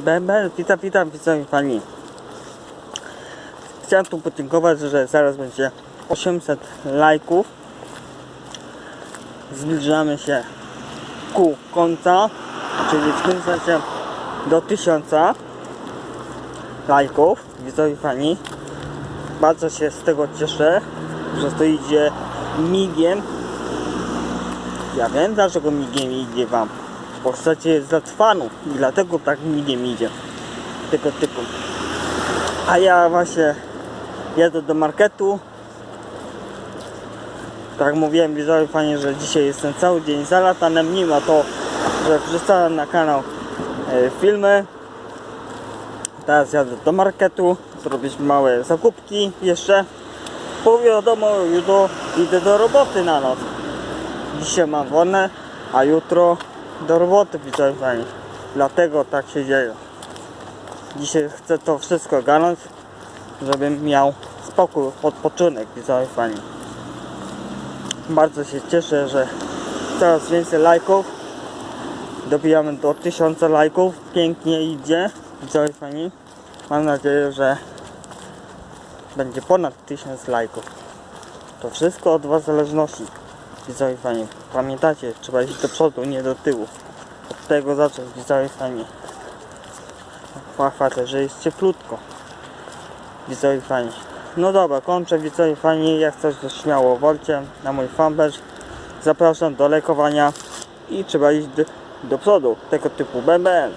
Bęben, witam, witam, witam pani. Chciałem tu podziękować, że zaraz będzie 800 lajków. Zbliżamy się ku końca, czyli w tym sensie do 1000 lajków. Widzowie pani, bardzo się z tego cieszę, że to idzie migiem. Ja wiem dlaczego migiem idzie wam. Chcecie dla fanów i dlatego tak migiem idzie. Tego typu. A ja właśnie jadę do marketu. Tak mówiłem widzowie fajnie, że dzisiaj jestem cały dzień zalatanem, mimo to, że wrzucałem na kanał e, filmy. Teraz jadę do marketu, zrobić małe zakupki jeszcze. Bo wiadomo, jutro idę do roboty na noc. Dzisiaj mam wolne, a jutro do roboty widzowie fajnie. Dlatego tak się dzieje. Dzisiaj chcę to wszystko ogarnąć, żebym miał spokój, odpoczynek widzowie fajnie. Bardzo się cieszę, że coraz więcej lajków. Dobijamy do 1000 lajków. Pięknie idzie. Widzowie fani. Mam nadzieję, że będzie ponad 1000 lajków. To wszystko od Was zależności. Widzowie fani. Pamiętacie, trzeba iść do przodu, nie do tyłu. Od tego zacząć, widzowie fani. Chwatę, że jest cieplutko. Widzowie fani. No dobra, kończę widzowie fani. Jak coś to śmiało wolcie na mój fanpage. Zapraszam do lajkowania i trzeba iść do, do przodu. Tego typu bęben.